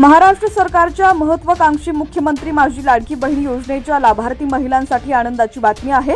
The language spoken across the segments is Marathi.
महाराष्ट्र सरकारच्या महत्वाकांक्षी मुख्यमंत्री माझी लाडकी बहीण योजनेच्या लाभार्थी महिलांसाठी आनंदाची बातमी आहे.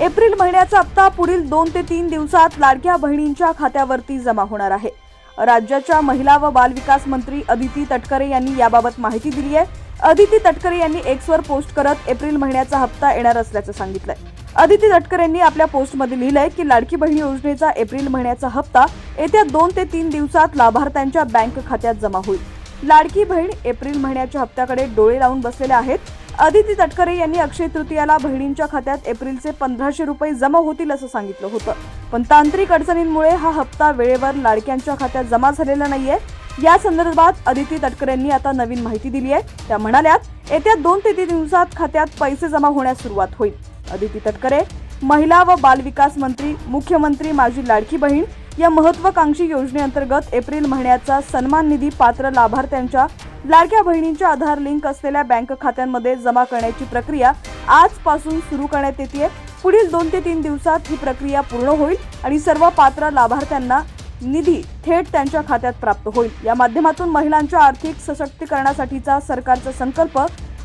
एप्रिल महिन्याचा हप्ता पुढील दोन ते तीन दिवसात लाडक्या बहिणींच्या खात्यावरती जमा होणार आहे. राज्याच्या महिला व बालविकास मंत्री अदिती तटकरे यांनी याबाबत माहिती दिली आहे. अदिती तटकरे यांनी एक्सवर पोस्ट करत एप्रिल महिन्याचा हप्ता येणार असल्याचं सांगितलंय. अदिती तटकरेंनी आपल्या पोस्टमध्ये लिहिलंय की लाडकी बहीण योजनेचा एप्रिल महिन्याचा हप्ता येत्या दोन ते तीन दिवसात लाभार्थ्यांच्या बँक खात्यात जमा होईल. लाडकी बहीण एप्रिल महिन्याच्या हप्त्याकडे डोळे लावून बसलेले आहेत. अदिती तटकरे यांनी अक्षय तृतीयाला बहिणींच्या खात्यात एप्रिलचे पंधराशे रुपये जमा होतील असं सांगितलं होतं. पण तांत्रिक अडचणींमुळे हा हप्ता वेळेवर लाडक्यांच्या खात्यात जमा झालेला नाहीये. या संदर्भात अदिती तटकरेंनी आता नवीन माहिती दिली आहे. त्या म्हणाल्यात येत्या दोन ते तीन दिवसात खात्यात पैसे जमा होण्यास सुरुवात होईल. अदिती तटकरे महिला व बालविकास मंत्री मुख्यमंत्री माझी लाडकी बहीण या महत्वाकांक्षी योजनेअंतर्गत एप्रिल महिन्याचा सन्मान निधी पात्र लाभार्थ्यांच्या लाडक्या बहिणींच्या आधार लिंक असलेल्या बँक खात्यांमध्ये जमा करण्याची प्रक्रिया आजपासून सुरू करण्यात येते पुढील दोन ते तीन दिवसात ही प्रक्रिया पूर्ण होईल आणि सर्व पात्र लाभार्थ्यांना निधी थेट त्यांच्या खात्यात प्राप्त होईल. या माध्यमातून महिलांच्या आर्थिक सशक्तीकरणासाठीचा सरकारचा संकल्प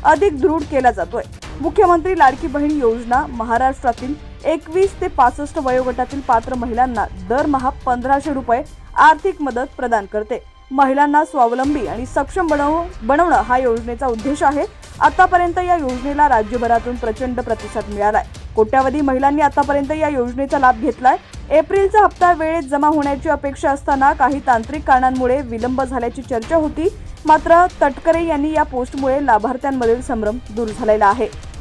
अधिक दृढ केला जातोय. मुख्यमंत्री लाडकी बहीण योजना महाराष्ट्रातील एकवीस ते पासष्ट वयोगटातील पात्र महिलांना दरमहा पंधराशे रुपये आर्थिक मदत प्रदान करते. महिलांना स्वावलंबी आणि सक्षम बनव बनवणं हा योजनेचा उद्देश आहे. आतापर्यंत या योजनेला राज्यभरातून प्रचंड प्रतिसाद मिळालाय. कोट्यावधी महिलांनी आतापर्यंत या योजनेचा लाभ घेतलाय. एप्रिलचा हप्ता वेळेत जमा होण्याची अपेक्षा असताना काही तांत्रिक कारणांमुळे विलंब झाल्याची चर्चा होती. मात्र तटकरे यांनी या पोस्टमुळे लाभार्थ्यांमधील संभ्रम दूर झालेला आहे.